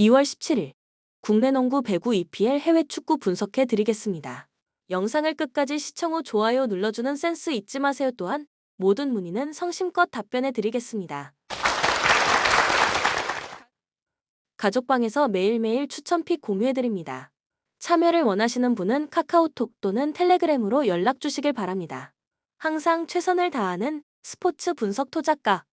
2월 17일 국내 농구 배구 EPL 해외 축구 분석해 드리겠습니다. 영상을 끝까지 시청 후 좋아요 눌러주는 센스 잊지 마세요. 또한 모든 문의는 성심껏 답변해 드리겠습니다. 가족방에서 매일매일 추천픽 공유해 드립니다. 참여를 원하시는 분은 카카오톡 또는 텔레그램으로 연락 주시길 바랍니다. 항상 최선을 다하는 스포츠 분석 토작가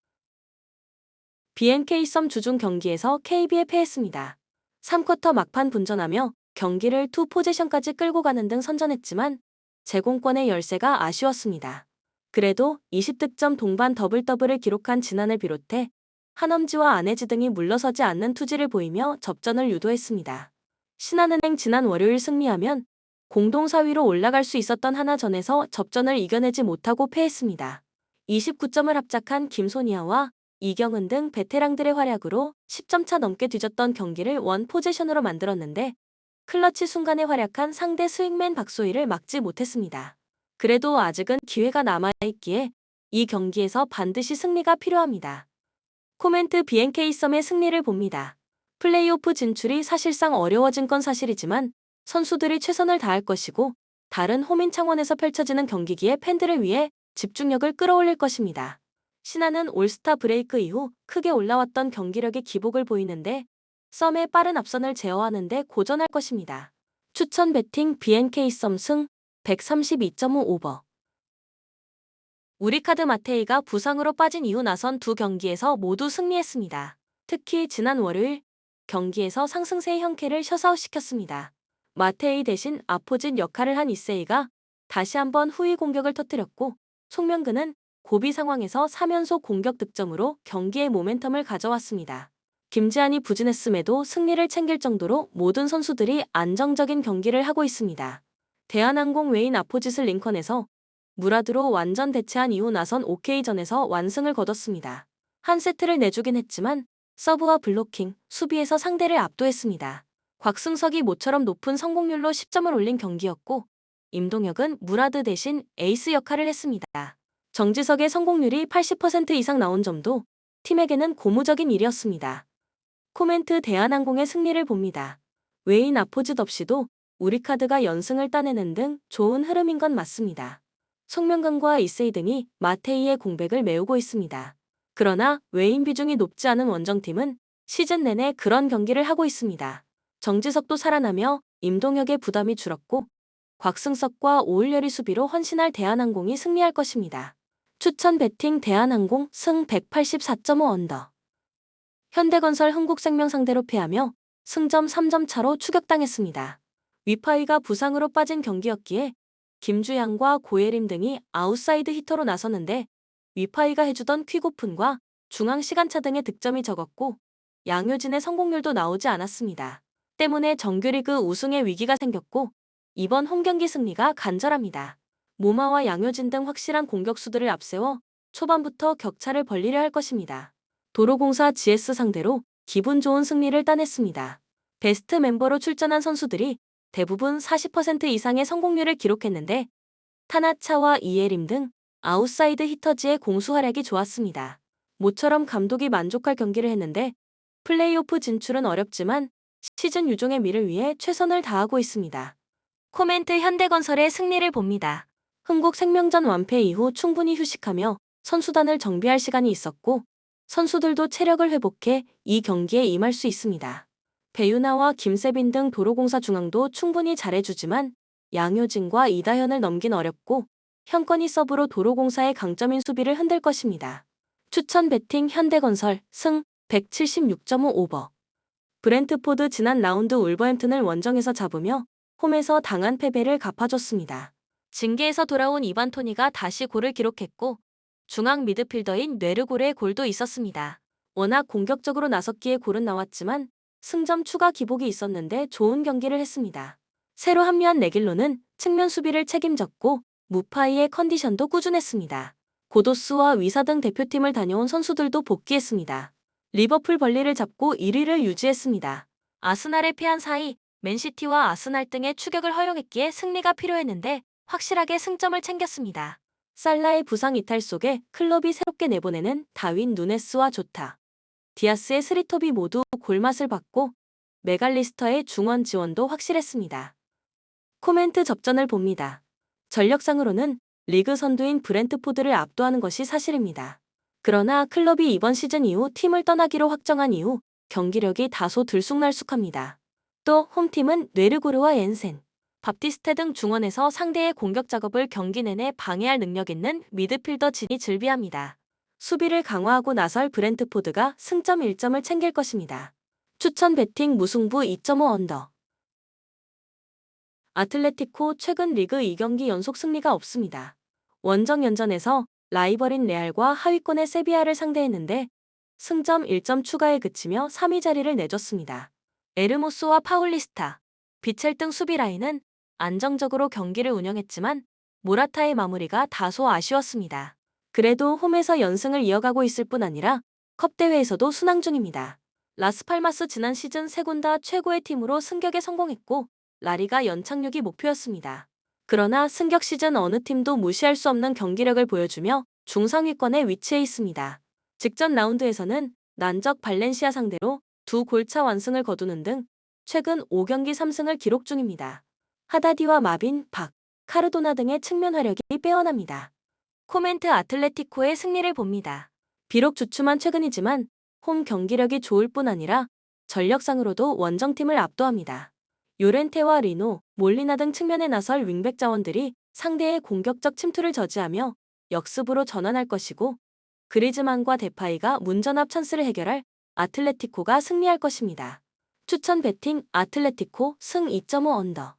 BNK 썸 주중 경기에서 KB에 패했습니다. 3쿼터 막판 분전하며 경기를 투 포지션까지 끌고 가는 등 선전했지만 제공권의 열세가 아쉬웠습니다. 그래도 20득점 동반 더블 더블을 기록한 진안을 비롯해 한엄지와 안혜지 등이 물러서지 않는 투지를 보이며 접전을 유도했습니다. 신한은행 지난 월요일 승리하면 공동 4위로 올라갈 수 있었던 하나전에서 접전을 이겨내지 못하고 패했습니다. 29점을 합작한 김소니아와 이경은 등 베테랑들의 활약으로 10점 차 넘게 뒤졌던 경기를 원 포지션으로 만들었는데 클러치 순간에 활약한 상대 스윙맨 박소희를 막지 못했습니다. 그래도 아직은 기회가 남아있기에 이 경기에서 반드시 승리가 필요합니다. 코멘트 BNK 썸의 승리를 봅니다. 플레이오프 진출이 사실상 어려워진 건 사실이지만 선수들이 최선을 다할 것이고 다른 호민 창원에서 펼쳐지는 경기기에 팬들을 위해 집중력을 끌어올릴 것입니다. 신한은 올스타 브레이크 이후 크게 올라왔던 경기력의 기복을 보이는데 썸의 빠른 앞선을 제어하는데 고전할 것입니다. 추천 배팅 BNK 썸승 132.5 오버 우리카드 마테이가 부상으로 빠진 이후 나선 두 경기에서 모두 승리했습니다. 특히 지난 월요일 경기에서 상승세의 형태를 셔사웃시켰습니다. 마테이 대신 아포진 역할을 한 이세이가 다시 한번 후위 공격을 터뜨렸고 송명근은 고비 상황에서 3연속 공격 득점으로 경기의 모멘텀을 가져왔습니다. 김지한이 부진했음에도 승리를 챙길 정도로 모든 선수들이 안정적인 경기를 하고 있습니다. 대한항공 외인 아포짓을 링컨에서 무라드로 완전 대체한 이후 나선 OK전에서 완승을 거뒀습니다. 한 세트를 내주긴 했지만 서브와 블로킹, 수비에서 상대를 압도했습니다. 곽승석이 모처럼 높은 성공률로 10점을 올린 경기였고 임동혁은 무라드 대신 에이스 역할을 했습니다. 정지석의 성공률이 80% 이상 나온 점도 팀에게는 고무적인 일이었습니다. 코멘트 대한항공의 승리를 봅니다. 외인 아포짓 없이도 우리 카드가 연승을 따내는 등 좋은 흐름인 건 맞습니다. 송명근과 이세이 등이 마테이의 공백을 메우고 있습니다. 그러나 외인 비중이 높지 않은 원정팀은 시즌 내내 그런 경기를 하고 있습니다. 정지석도 살아나며 임동혁의 부담이 줄었고 곽승석과 오을열이 수비로 헌신할 대한항공이 승리할 것입니다. 추천 배팅 대한항공 승 184.5 언더 현대건설 흥국생명 상대로 패하며 승점 3점 차로 추격당했습니다. 위파이가 부상으로 빠진 경기였기에 김주양과 고예림 등이 아웃사이드 히터로 나섰는데 위파이가 해주던 퀵오픈과 중앙 시간차 등의 득점이 적었고 양효진의 성공률도 나오지 않았습니다. 때문에 정규리그 우승의 위기가 생겼고 이번 홈경기 승리가 간절합니다. 모마와 양효진 등 확실한 공격수들을 앞세워 초반부터 격차를 벌리려 할 것입니다. 도로공사 GS 상대로 기분 좋은 승리를 따냈습니다. 베스트 멤버로 출전한 선수들이 대부분 40% 이상의 성공률을 기록했는데 타나차와 이예림 등 아웃사이드 히터즈의 공수 활약이 좋았습니다. 모처럼 감독이 만족할 경기를 했는데 플레이오프 진출은 어렵지만 시즌 유종의 미를 위해 최선을 다하고 있습니다. 코멘트 현대건설의 승리를 봅니다. 흥국 생명전 완패 이후 충분히 휴식하며 선수단을 정비할 시간이 있었고 선수들도 체력을 회복해 이 경기에 임할 수 있습니다. 배유나와 김세빈 등 도로공사 중앙도 충분히 잘해주지만 양효진과 이다현을 넘긴 어렵고 현건이 서브로 도로공사의 강점인 수비를 흔들 것입니다. 추천 배팅 현대건설 승 176.5 오버 브렌트포드 지난 라운드 울버햄튼을 원정에서 잡으며 홈에서 당한 패배를 갚아줬습니다. 징계에서 돌아온 이반 토니가 다시 골을 기록했고 중앙 미드필더인 뇌르골의 골도 있었습니다. 워낙 공격적으로 나섰기에 골은 나왔지만 승점 추가 기복이 있었는데 좋은 경기를 했습니다. 새로 합류한 네길로는 측면 수비를 책임졌고 무파이의 컨디션도 꾸준했습니다. 고도스와 위사 등 대표팀을 다녀온 선수들도 복귀했습니다. 리버풀 벌리를 잡고 1위를 유지했습니다. 아스날에 패한 사이 맨시티와 아스날 등의 추격을 허용했기에 승리가 필요했는데 확실하게 승점을 챙겼습니다. 살라의 부상 이탈 속에 클럽이 새롭게 내보내는 다윈 누네스와 조타, 디아스의 스리톱이 모두 골맛을 받고 메갈리스터의 중원 지원도 확실했습니다. 코멘트 접전을 봅니다. 전력상으로는 리그 선두인 브렌트포드를 압도하는 것이 사실입니다. 그러나 클럽이 이번 시즌 이후 팀을 떠나기로 확정한 이후 경기력이 다소 들쑥날쑥합니다. 또 홈팀은 뇌르고르와 옌센, 밥디스테 등 중원에서 상대의 공격 작업을 경기 내내 방해할 능력 있는 미드필더 진이 즐비합니다. 수비를 강화하고 나설 브렌트포드가 승점 1점을 챙길 것입니다. 추천 배팅 무승부 2.5 언더. 아틀레티코 최근 리그 2경기 연속 승리가 없습니다. 원정 연전에서 라이벌인 레알과 하위권의 세비야를 상대했는데 승점 1점 추가에 그치며 3위 자리를 내줬습니다. 에르모스와 파울리스타, 비첼 등 수비 라인은 안정적으로 경기를 운영했지만 모라타의 마무리가 다소 아쉬웠습니다. 그래도 홈에서 연승을 이어가고 있을 뿐 아니라 컵 대회에서도 순항 중입니다. 라스팔마스 지난 시즌 세군 다 최고의 팀으로 승격에 성공했고 라리가 연착륙이 목표였습니다. 그러나 승격 시즌 어느 팀도 무시할 수 없는 경기력을 보여주며 중상위권에 위치해 있습니다. 직전 라운드에서는 난적 발렌시아 상대로 두 골차 완승을 거두는 등 최근 5경기 3승을 기록 중입니다. 하다디와 마빈, 박, 카르도나 등의 측면 화력이 빼어납니다. 코멘트 아틀레티코의 승리를 봅니다. 비록 주춤한 최근이지만 홈 경기력이 좋을 뿐 아니라 전력상으로도 원정팀을 압도합니다. 요렌테와 리노, 몰리나 등 측면에 나설 윙백 자원들이 상대의 공격적 침투를 저지하며 역습으로 전환할 것이고 그리즈만과 데파이가 문전압 찬스를 해결할 아틀레티코가 승리할 것입니다. 추천 배팅 아틀레티코 승 2.5 언더.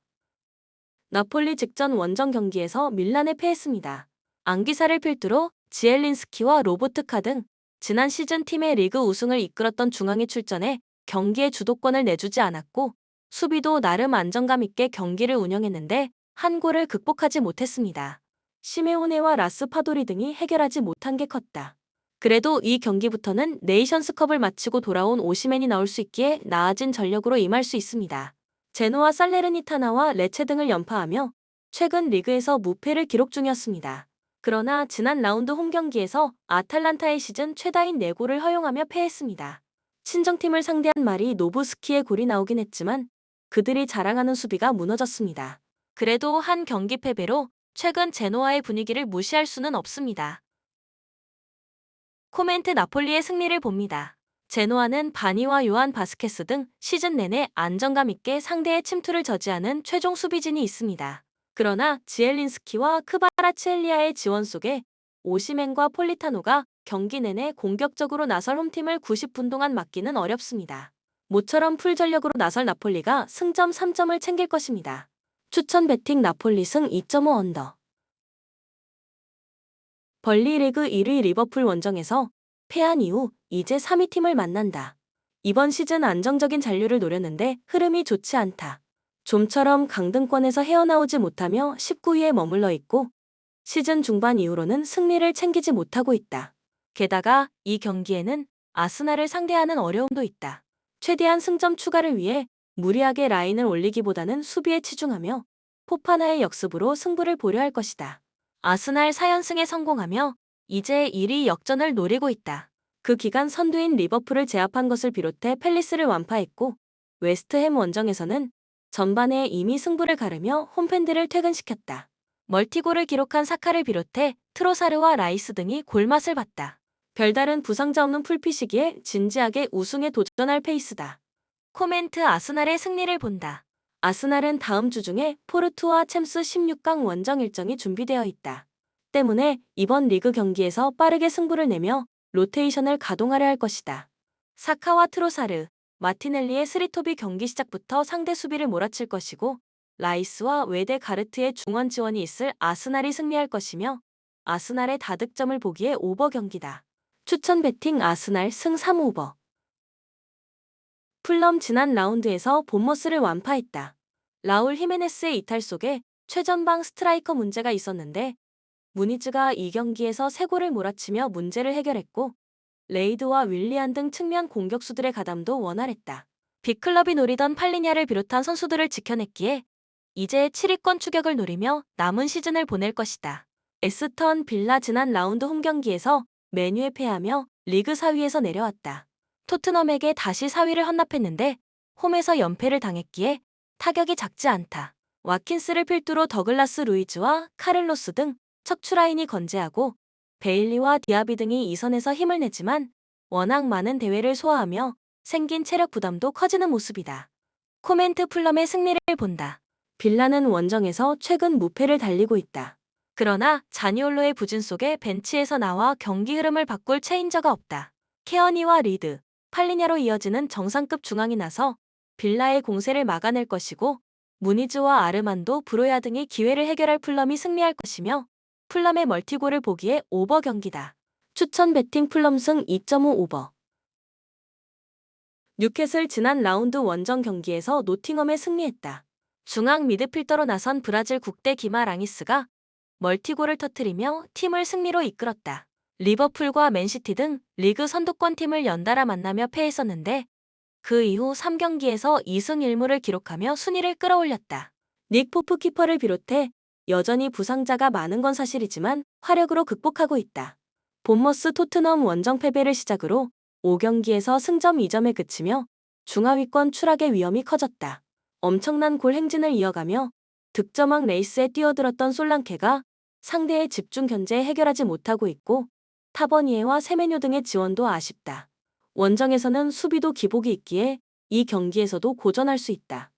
나폴리 직전 원정 경기에서 밀란에 패했습니다. 안기사를 필두로 지엘린스키와 로보트카 등 지난 시즌 팀의 리그 우승을 이끌었던 중앙에 출전해 경기의 주도권을 내주지 않았고 수비도 나름 안정감 있게 경기를 운영했는데 한 골을 극복하지 못했습니다. 시메오네와 라스 파도리 등이 해결하지 못한 게 컸다. 그래도 이 경기부터는 네이션스컵을 마치고 돌아온 오시맨이 나올 수 있기에 나아진 전력으로 임할 수 있습니다. 제노와 살레르니타나와 레체 등을 연파하며 최근 리그에서 무패를 기록 중이었습니다. 그러나 지난 라운드 홈 경기에서 아탈란타의 시즌 최다인 4골을 허용하며 패했습니다. 친정팀을 상대한 말이 노브스키의 골이 나오긴 했지만 그들이 자랑하는 수비가 무너졌습니다. 그래도 한 경기 패배로 최근 제노아의 분위기를 무시할 수는 없습니다. 코멘트 나폴리의 승리를 봅니다. 제노아는 바니와 요한 바스케스 등 시즌 내내 안정감 있게 상대의 침투를 저지하는 최종 수비진이 있습니다. 그러나 지엘린스키와 크바라치엘리아의 지원 속에 오시멘과 폴리타노가 경기 내내 공격적으로 나설 홈팀을 90분 동안 막기는 어렵습니다. 모처럼 풀 전력으로 나설 나폴리가 승점 3점을 챙길 것입니다. 추천 배팅 나폴리 승 2.5 언더. 벌리 리그 1위 리버풀 원정에서 패한 이후 이제 3위 팀을 만난다. 이번 시즌 안정적인 잔류를 노렸는데 흐름이 좋지 않다. 좀처럼 강등권에서 헤어나오지 못하며 19위에 머물러 있고 시즌 중반 이후로는 승리를 챙기지 못하고 있다. 게다가 이 경기에는 아스날을 상대하는 어려움도 있다. 최대한 승점 추가를 위해 무리하게 라인을 올리기보다는 수비에 치중하며 포파나의 역습으로 승부를 보려 할 것이다. 아스날 4연승에 성공하며 이제 1위 역전을 노리고 있다. 그 기간 선두인 리버풀을 제압한 것을 비롯해 펠리스를 완파했고 웨스트햄 원정에서는 전반에 이미 승부를 가르며 홈팬들을 퇴근시켰다. 멀티골을 기록한 사카를 비롯해 트로사르와 라이스 등이 골맛을 봤다. 별다른 부상자 없는 풀피시기에 진지하게 우승에 도전할 페이스다. 코멘트 아스날의 승리를 본다. 아스날은 다음 주 중에 포르투와 챔스 16강 원정 일정이 준비되어 있다. 때문에 이번 리그 경기에서 빠르게 승부를 내며 로테이션을 가동하려 할 것이다. 사카와 트로사르, 마티넬리의 스리토비 경기 시작부터 상대 수비를 몰아칠 것이고 라이스와 웨데 가르트의 중원 지원이 있을 아스날이 승리할 것이며 아스날의 다득점을 보기에 오버 경기다. 추천 배팅 아스날 승 3오버. 풀럼 지난 라운드에서 본머스를 완파했다. 라울 히메네스의 이탈 속에 최전방 스트라이커 문제가 있었는데 무니즈가 이 경기에서 세 골을 몰아치며 문제를 해결했고 레이드와 윌리안 등 측면 공격수들의 가담도 원활했다. 빅클럽이 노리던 팔리냐를 비롯한 선수들을 지켜냈기에 이제 7위권 추격을 노리며 남은 시즌을 보낼 것이다. 에스턴 빌라 지난 라운드 홈 경기에서 메뉴에 패하며 리그 4위에서 내려왔다. 토트넘에게 다시 4위를 헌납했는데 홈에서 연패를 당했기에 타격이 작지 않다. 와킨스를 필두로 더글라스 루이즈와 카를로스 등 척추 라인이 건재하고 베일리와 디아비 등이 이선에서 힘을 내지만 워낙 많은 대회를 소화하며 생긴 체력 부담도 커지는 모습이다. 코멘트 플럼의 승리를 본다. 빌라는 원정에서 최근 무패를 달리고 있다. 그러나 자니올로의 부진 속에 벤치에서 나와 경기 흐름을 바꿀 체인저가 없다. 케어니와 리드, 팔리냐로 이어지는 정상급 중앙이 나서 빌라의 공세를 막아낼 것이고 무니즈와 아르만도 브로야 등의 기회를 해결할 플럼이 승리할 것이며 플럼의 멀티골을 보기에 오버 경기다. 추천 배팅 플럼 승 2.5 오버. 뉴캐슬 지난 라운드 원정 경기에서 노팅엄에 승리했다. 중앙 미드필더로 나선 브라질 국대 기마 랑이스가 멀티골을 터뜨리며 팀을 승리로 이끌었다. 리버풀과 맨시티 등 리그 선두권 팀을 연달아 만나며 패했었는데 그 이후 3경기에서 2승 1무를 기록하며 순위를 끌어올렸다. 닉 포프 키퍼를 비롯해 여전히 부상자가 많은 건 사실이지만 화력으로 극복하고 있다. 본머스 토트넘 원정 패배를 시작으로 5경기에서 승점 2점에 그치며 중하위권 추락의 위험이 커졌다. 엄청난 골 행진을 이어가며 득점왕 레이스에 뛰어들었던 솔랑케가 상대의 집중 견제에 해결하지 못하고 있고 타버니에와 세메뇨 등의 지원도 아쉽다. 원정에서는 수비도 기복이 있기에 이 경기에서도 고전할 수 있다.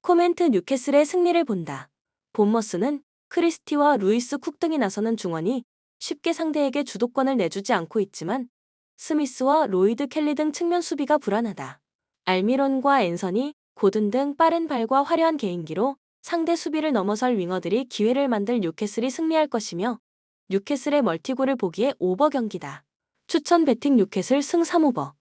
코멘트 뉴캐슬의 승리를 본다. 본머스는 크리스티와 루이스 쿡 등이 나서는 중원이 쉽게 상대에게 주도권을 내주지 않고 있지만 스미스와 로이드 켈리 등 측면 수비가 불안하다. 알미론과 앤서니, 고든 등 빠른 발과 화려한 개인기로 상대 수비를 넘어설 윙어들이 기회를 만들 뉴캐슬이 승리할 것이며 뉴캐슬의 멀티골을 보기에 오버 경기다. 추천 배팅 뉴캐슬 승 3오버.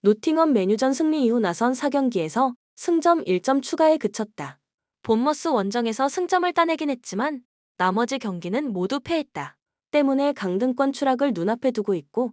노팅엄 메뉴전 승리 이후 나선 4경기에서 승점 1점 추가에 그쳤다. 본머스 원정에서 승점을 따내긴 했지만 나머지 경기는 모두 패했다. 때문에 강등권 추락을 눈앞에 두고 있고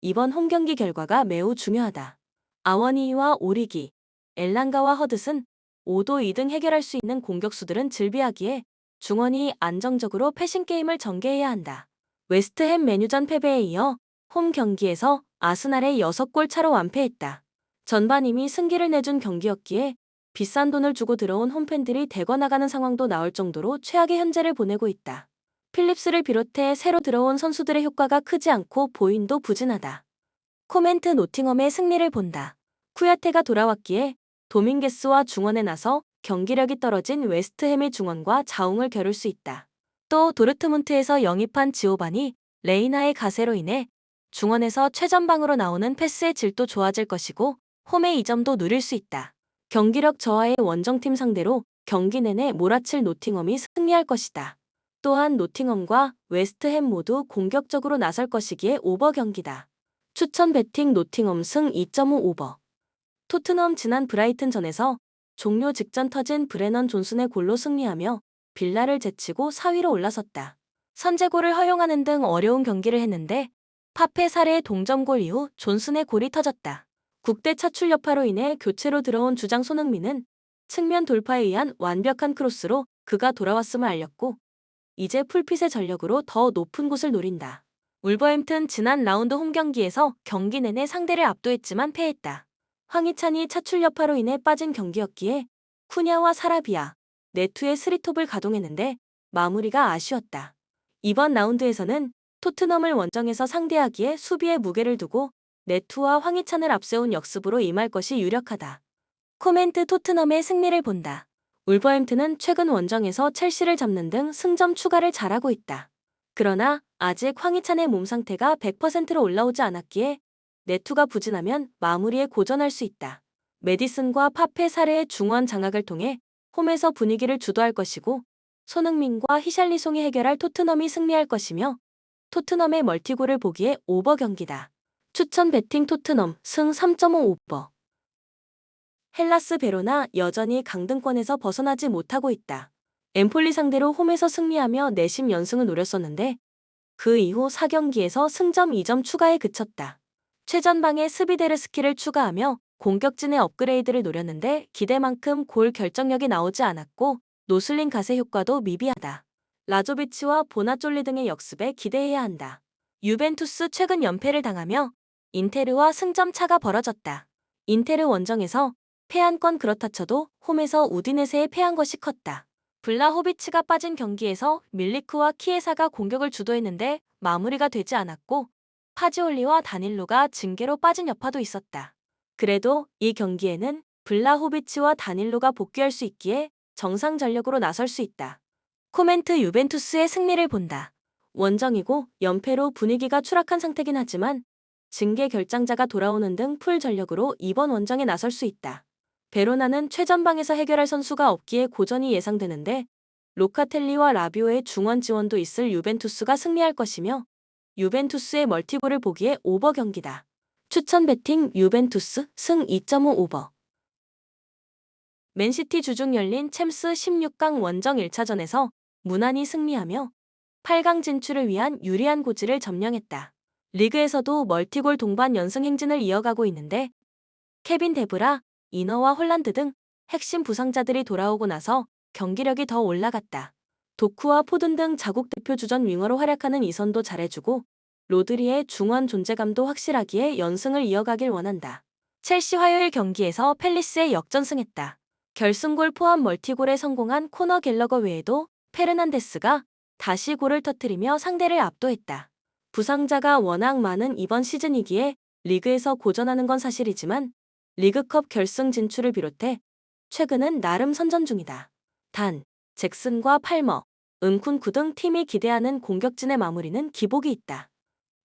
이번 홈경기 결과가 매우 중요하다. 아워니와 오리기, 엘랑가와 허드슨 5도 2등 해결할 수 있는 공격수들은 즐비하기에 중원이 안정적으로 패싱 게임을 전개해야 한다. 웨스트햄 메뉴전 패배에 이어 홈 경기에서 아스날의 6골 차로 완패했다. 전반 이미 승기를 내준 경기였기에 비싼 돈을 주고 들어온 홈팬들이 대거 나가는 상황도 나올 정도로 최악의 현재를 보내고 있다. 필립스를 비롯해 새로 들어온 선수들의 효과가 크지 않고 보인도 부진하다. 코멘트 노팅엄의 승리를 본다. 쿠야테가 돌아왔기에 도밍게스와 중원에 나서 경기력이 떨어진 웨스트햄의 중원과 자웅을 겨룰 수 있다. 또 도르트문트에서 영입한 지오바니, 레이나의 가세로 인해 중원에서 최전방으로 나오는 패스의 질도 좋아질 것이고 홈의 이점도 누릴 수 있다. 경기력 저하의 원정팀 상대로 경기 내내 몰아칠 노팅엄이 승리할 것이다. 또한 노팅엄과 웨스트햄 모두 공격적으로 나설 것이기에 오버 경기다. 추천 배팅 노팅엄 승 2.5 오버. 토트넘 지난 브라이튼 전에서 종료 직전 터진 브레넌 존슨의 골로 승리하며 빌라를 제치고 4위로 올라섰다. 선제골을 허용하는 등 어려운 경기를 했는데 파페 사례의 동점골 이후 존슨의 골이 터졌다. 국대 차출 여파로 인해 교체로 들어온 주장 손흥민은 측면 돌파에 의한 완벽한 크로스로 그가 돌아왔음을 알렸고 이제 풀핏의 전력으로 더 높은 곳을 노린다. 울버햄튼 지난 라운드 홈 경기에서 경기 내내 상대를 압도했지만 패했다. 황희찬이 차출 여파로 인해 빠진 경기였기에 쿠냐와 사라비아, 네투의 스리톱을 가동했는데 마무리가 아쉬웠다. 이번 라운드에서는 토트넘을 원정에서 상대하기에 수비에 무게를 두고 네투와 황희찬을 앞세운 역습으로 임할 것이 유력하다. 코멘트 토트넘의 승리를 본다. 울버햄튼은 최근 원정에서 첼시를 잡는 등 승점 추가를 잘하고 있다. 그러나 아직 황희찬의 몸 상태가 100%로 올라오지 않았기에 네투가 부진하면 마무리에 고전할 수 있다. 메디슨과 파페 사례의 중원 장악을 통해 홈에서 분위기를 주도할 것이고 손흥민과 히샬리송이 해결할 토트넘이 승리할 것이며 토트넘의 멀티골을 보기에 오버 경기다. 추천 배팅 토트넘 승 3.5 오버. 헬라스 베로나 여전히 강등권에서 벗어나지 못하고 있다. 엠폴리 상대로 홈에서 승리하며 내심 연승을 노렸었는데 그 이후 4경기에서 승점 2점 추가에 그쳤다. 최전방에 스비데르스키를 추가하며 공격진의 업그레이드를 노렸는데 기대만큼 골 결정력이 나오지 않았고 노슬린 가세 효과도 미비하다. 라조비치와 보나쫄리 등의 역습에 기대해야 한다. 유벤투스 최근 연패를 당하며 인테르와 승점 차가 벌어졌다. 인테르 원정에서 패한 건 그렇다 쳐도 홈에서 우디네세에 패한 것이 컸다. 블라호비치가 빠진 경기에서 밀리크와 키에사가 공격을 주도했는데 마무리가 되지 않았고 파지올리와 다닐로가 징계로 빠진 여파도 있었다. 그래도 이 경기에는 블라호비치와 다닐로가 복귀할 수 있기에 정상 전력으로 나설 수 있다. 코멘트 유벤투스의 승리를 본다. 원정이고 연패로 분위기가 추락한 상태긴 하지만 징계 결장자가 돌아오는 등 풀 전력으로 이번 원정에 나설 수 있다. 베로나는 최전방에서 해결할 선수가 없기에 고전이 예상되는데 로카텔리와 라비오의 중원 지원도 있을 유벤투스가 승리할 것이며 유벤투스의 멀티골을 보기에 오버 경기다. 추천 베팅 유벤투스 승 2.5 오버. 맨시티 주중 열린 챔스 16강 원정 1차전에서 무난히 승리하며 8강 진출을 위한 유리한 고지를 점령했다. 리그에서도 멀티골 동반 연승 행진을 이어가고 있는데 케빈 데브라, 이너와 홀란드 등 핵심 부상자들이 돌아오고 나서 경기력이 더 올라갔다. 도쿠와 포든 등 자국 대표 주전 윙어로 활약하는 이선도 잘해주고 로드리의 중원 존재감도 확실하기에 연승을 이어가길 원한다. 첼시 화요일 경기에서 펠리스에 역전승했다. 결승골 포함 멀티골에 성공한 코너 갤러거 외에도 페르난데스가 다시 골을 터뜨리며 상대를 압도했다. 부상자가 워낙 많은 이번 시즌이기에 리그에서 고전하는 건 사실이지만 리그컵 결승 진출을 비롯해 최근은 나름 선전 중이다. 단, 잭슨과 팔머, 은쿤쿠 등 팀이 기대하는 공격진의 마무리는 기복이 있다.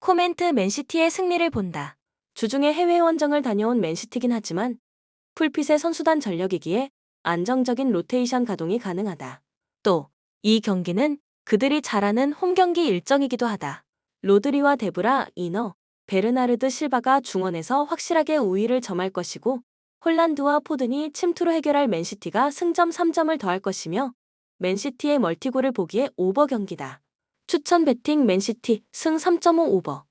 코멘트 맨시티의 승리를 본다. 주중에 해외 원정을 다녀온 맨시티긴 하지만 풀핏의 선수단 전력이기에 안정적인 로테이션 가동이 가능하다. 또, 이 경기는 그들이 잘하는 홈 경기 일정이기도 하다. 로드리와 데브라, 이너, 베르나르드 실바가 중원에서 확실하게 우위를 점할 것이고 홀란드와 포든이 침투로 해결할 맨시티가 승점 3점을 더할 것이며 맨시티의 멀티골을 보기에 오버 경기다. 추천 베팅 맨시티 승 3.5 오버.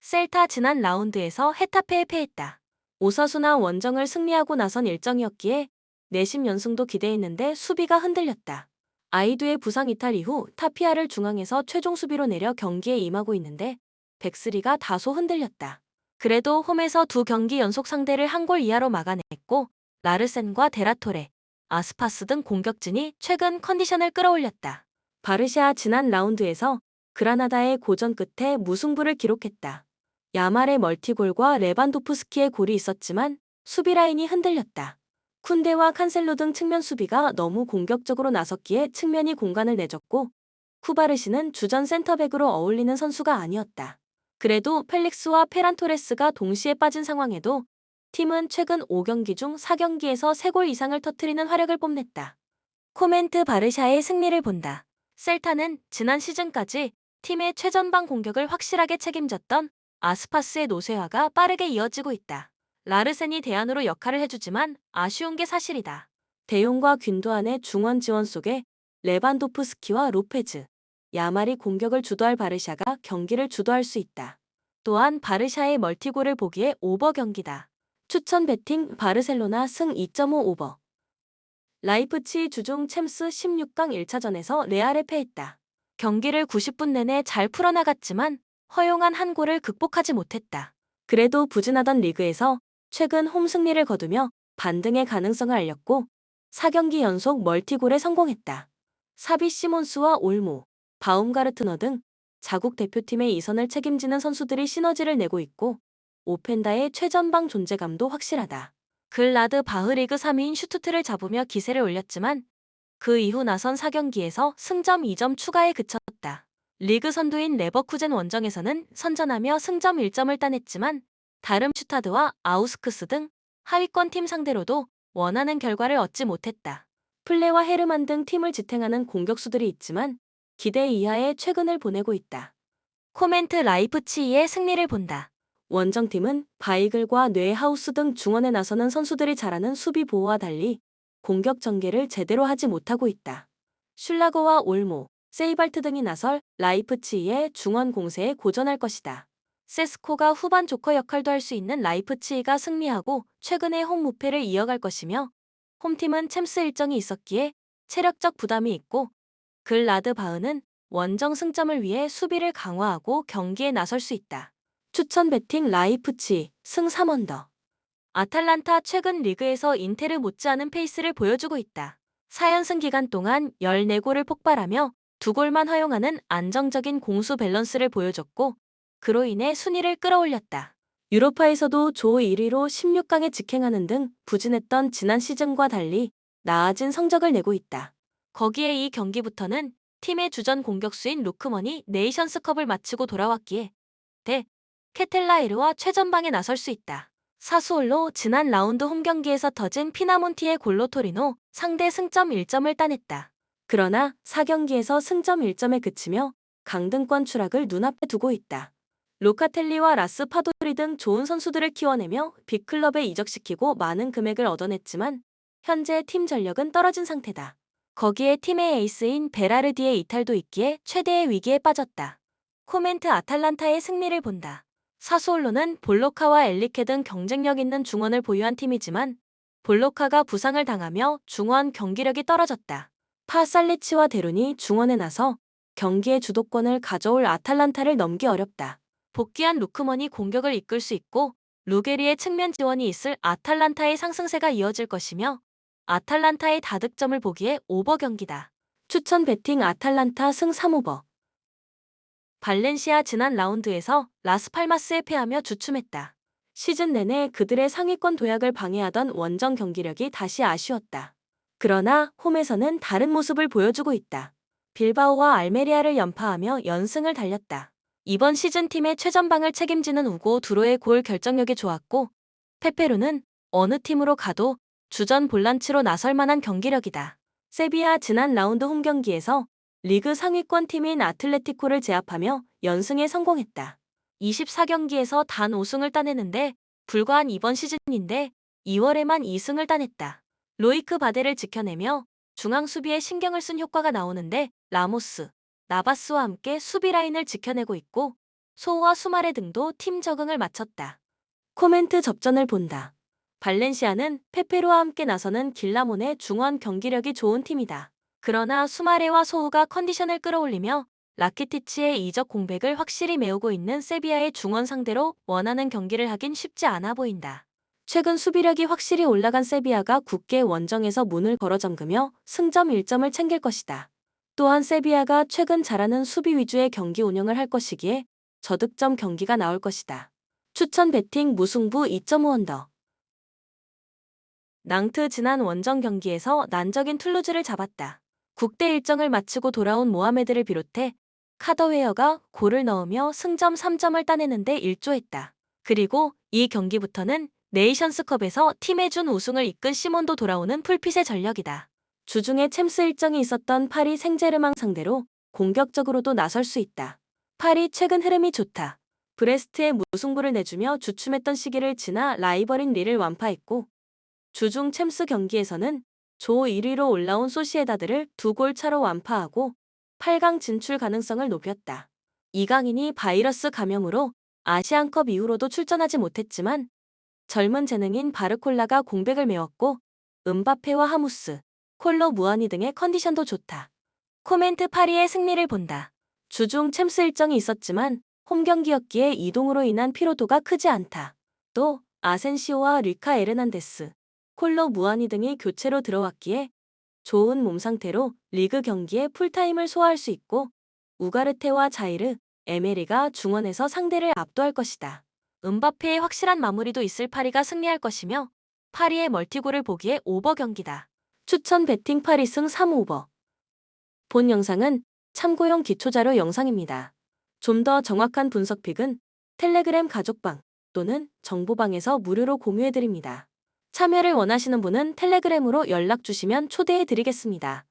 셀타 지난 라운드에서 헤타페에 패했다. 오사수나 원정을 승리하고 나선 일정이었기에 내심 연승도 기대했는데 수비가 흔들렸다. 아이두의 부상 이탈 이후 타피아를 중앙에서 최종 수비로 내려 경기에 임하고 있는데 백스리가 다소 흔들렸다. 그래도 홈에서 두 경기 연속 상대를 한 골 이하로 막아냈고 라르센과 데라토레, 아스파스 등 공격진이 최근 컨디션을 끌어올렸다. 바르샤 지난 라운드에서 그라나다의 고전 끝에 무승부를 기록했다. 야말의 멀티골과 레반도프스키의 골이 있었지만 수비 라인이 흔들렸다. 쿤데와 칸셀로 등 측면 수비가 너무 공격적으로 나섰기에 측면이 공간을 내줬고 쿠바르시는 주전 센터백으로 어울리는 선수가 아니었다. 그래도 펠릭스와 페란토레스가 동시에 빠진 상황에도 팀은 최근 5경기 중 4경기에서 3골 이상을 터트리는 화력을 뽐냈다. 코멘트 바르샤의 승리를 본다. 셀타는 지난 시즌까지 팀의 최전방 공격을 확실하게 책임졌던 아스파스의 노쇠화가 빠르게 이어지고 있다. 라르센이 대안으로 역할을 해주지만 아쉬운 게 사실이다. 대용과 균도안의 중원 지원 속에 레반도프스키와 로페즈, 야말이 공격을 주도할 바르샤가 경기를 주도할 수 있다. 또한 바르샤의 멀티골을 보기에 오버 경기다. 추천 베팅 바르셀로나 승 2.5 오버. 라이프치 주중 챔스 16강 1차전에서 레알에 패했다. 경기를 90분 내내 잘 풀어나갔지만 허용한 한 골을 극복하지 못했다. 그래도 부진하던 리그에서 최근 홈 승리를 거두며 반등의 가능성을 알렸고 4경기 연속 멀티골에 성공했다. 사비 시몬스와 올모, 바움가르트너 등 자국 대표팀의 이선을 책임지는 선수들이 시너지를 내고 있고 오펜다의 최전방 존재감도 확실하다. 글라드 바흐리그 3위인 슈투트를 잡으며 기세를 올렸지만 그 이후 나선 4경기에서 승점 2점 추가에 그쳤다. 리그 선두인 레버쿠젠 원정에서는 선전하며 승점 1점을 따냈지만 다른 슈타드와 아우스크스 등 하위권 팀 상대로도 원하는 결과를 얻지 못했다. 플레와 헤르만 등 팀을 지탱하는 공격수들이 있지만 기대 이하의 최근을 보내고 있다. 코멘트 라이프치히의 승리를 본다. 원정팀은 바이글과 뇌하우스 등 중원에 나서는 선수들이 잘하는 수비 보호와 달리 공격 전개를 제대로 하지 못하고 있다. 슐라거와 올모, 세이발트 등이 나설 라이프치히의 중원 공세에 고전할 것이다. 세스코가 후반 조커 역할도 할 수 있는 라이프치히가 승리하고 최근의 홈 무패를 이어갈 것이며 홈팀은 챔스 일정이 있었기에 체력적 부담이 있고 글 라드 바흐는 원정 승점을 위해 수비를 강화하고 경기에 나설 수 있다. 추천 베팅 라이프치 승 3원더 아탈란타 최근 리그에서 인테르 못지않은 페이스를 보여주고 있다. 4연승 기간 동안 14골을 폭발하며 두 골만 허용하는 안정적인 공수 밸런스를 보여줬고 그로 인해 순위를 끌어올렸다. 유로파에서도 조 1위로 16강에 직행하는 등 부진했던 지난 시즌과 달리 나아진 성적을 내고 있다. 거기에 이 경기부터는 팀의 주전 공격수인 루크먼이 네이션스컵을 마치고 돌아왔기에 대 케텔라이르와 최전방에 나설 수 있다. 사수올로 지난 라운드 홈 경기에서 터진 피나몬티의 골로 토리노 상대 승점 1점을 따냈다. 그러나 4경기에서 승점 1점에 그치며 강등권 추락을 눈앞에 두고 있다. 로카텔리와 라스 파도리 등 좋은 선수들을 키워내며 빅클럽에 이적시키고 많은 금액을 얻어냈지만 현재 팀 전력은 떨어진 상태다. 거기에 팀의 에이스인 베라르디의 이탈도 있기에 최대의 위기에 빠졌다. 코멘트 아탈란타의 승리를 본다. 사수올로는 볼로카와 엘리케 등 경쟁력 있는 중원을 보유한 팀이지만 볼로카가 부상을 당하며 중원 경기력이 떨어졌다. 파살리치와 데룬이 중원에 나서 경기의 주도권을 가져올 아탈란타를 넘기 어렵다. 복귀한 루크먼이 공격을 이끌 수 있고 루게리의 측면 지원이 있을 아탈란타의 상승세가 이어질 것이며 아탈란타의 다득점을 보기에 오버 경기다. 추천 배팅 아탈란타 승 3오버. 발렌시아 지난 라운드에서 라스팔마스에 패하며 주춤했다. 시즌 내내 그들의 상위권 도약을 방해하던 원정 경기력이 다시 아쉬웠다. 그러나 홈에서는 다른 모습을 보여주고 있다. 빌바오와 알메리아를 연파하며 연승을 달렸다. 이번 시즌 팀의 최전방을 책임지는 우고 두로의 골 결정력이 좋았고 페페루는 어느 팀으로 가도 주전 볼란치로 나설 만한 경기력이다. 세비야 지난 라운드 홈 경기에서 리그 상위권 팀인 아틀레티코를 제압하며 연승에 성공했다. 24경기에서 단 5승을 따내는데 불과한 이번 시즌인데 2월에만 2승을 따냈다. 로이크 바데를 지켜내며 중앙 수비에 신경을 쓴 효과가 나오는데 라모스, 나바스와 함께 수비 라인을 지켜내고 있고 소우와 수마레 등도 팀 적응을 마쳤다. 코멘트 접전을 본다. 발렌시아는 페페로와 함께 나서는 길라몬의 중원 경기력이 좋은 팀이다. 그러나 수마레와 소우가 컨디션을 끌어올리며 라키티치의 이적 공백을 확실히 메우고 있는 세비야의 중원 상대로 원하는 경기를 하긴 쉽지 않아 보인다. 최근 수비력이 확실히 올라간 세비야가 굳게 원정에서 문을 걸어 잠그며 승점 1점을 챙길 것이다. 또한 세비야가 최근 잘하는 수비 위주의 경기 운영을 할 것이기에 저득점 경기가 나올 것이다. 추천 배팅 무승부 2.5 언더. 낭트 지난 원정 경기에서 난적인 툴루즈를 잡았다. 국대 일정을 마치고 돌아온 모하메드를 비롯해 카더웨어가 골을 넣으며 승점 3점을 따내는데 일조했다. 그리고 이 경기부터는 네이션스컵에서 팀에 준 우승을 이끈 시몬도 돌아오는 풀핏의 전력이다. 주중에 챔스 일정이 있었던 파리 생제르망 상대로 공격적으로도 나설 수 있다. 파리 최근 흐름이 좋다. 브레스트에 무승부를 내주며 주춤했던 시기를 지나 라이벌인 리를 완파했고 주중 챔스 경기에서는 조 1위로 올라온 소시에다드를 두 골 차로 완파하고 8강 진출 가능성을 높였다. 이강인이 바이러스 감염으로 아시안컵 이후로도 출전하지 못했지만 젊은 재능인 바르콜라가 공백을 메웠고 은바페와 하무스, 콜로 무아니 등의 컨디션도 좋다. 코멘트 파리의 승리를 본다. 주중 챔스 일정이 있었지만 홈 경기였기에 이동으로 인한 피로도가 크지 않다. 또 아센시오와 리카 에르난데스, 콜로 무아니 등이 교체로 들어왔기에 좋은 몸 상태로 리그 경기에 풀타임을 소화할 수 있고 우가르테와 자이르, 에메리가 중원에서 상대를 압도할 것이다. 은바페의 확실한 마무리도 있을 파리가 승리할 것이며 파리의 멀티골을 보기에 오버 경기다. 추천 배팅 파리 승 3오버. 본 영상은 참고용 기초자료 영상입니다. 좀 더 정확한 분석픽은 텔레그램 가족방 또는 정보방에서 무료로 공유해드립니다. 참여를 원하시는 분은 텔레그램으로 연락 주시면 초대해 드리겠습니다.